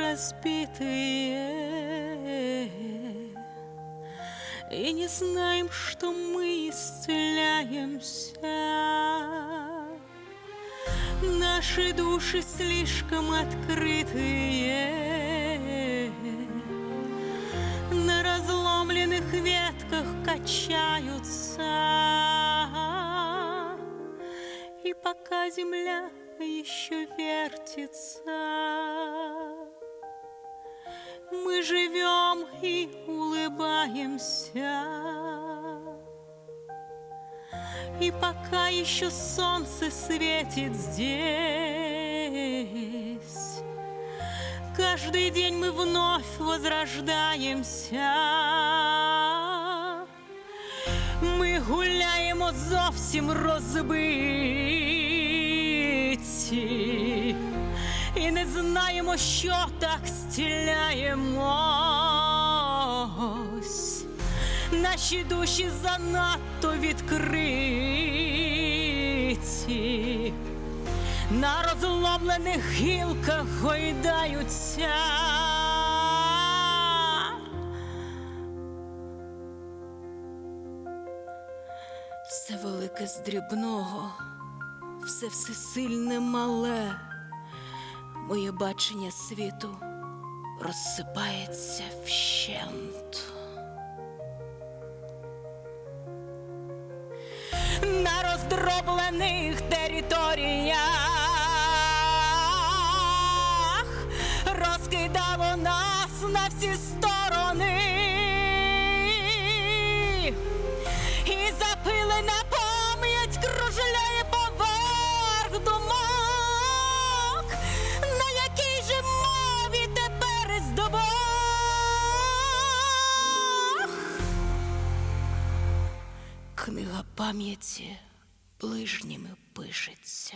разбитые. И не знаем, что мы исцеляемся. Наши души слишком открытые. На разломленных ветках качаются. И пока земля еще вертится и улыбаемся и пока еще солнце светит здесь, Каждый день мы вновь возрождаемся. Ми гуляємо зовсім розбиті І не знаємо, що так стіляємось. Наші душі занадто відкриті, на розломлених гілках гойдаються. Все велике з дрібного, все всесильне мале, моє бачення світу розсипається вщент. На роздроблених територіях. Розкидало нас на всі сторони. І запилена пам'ять Книга пам'яті ближніми пишеться.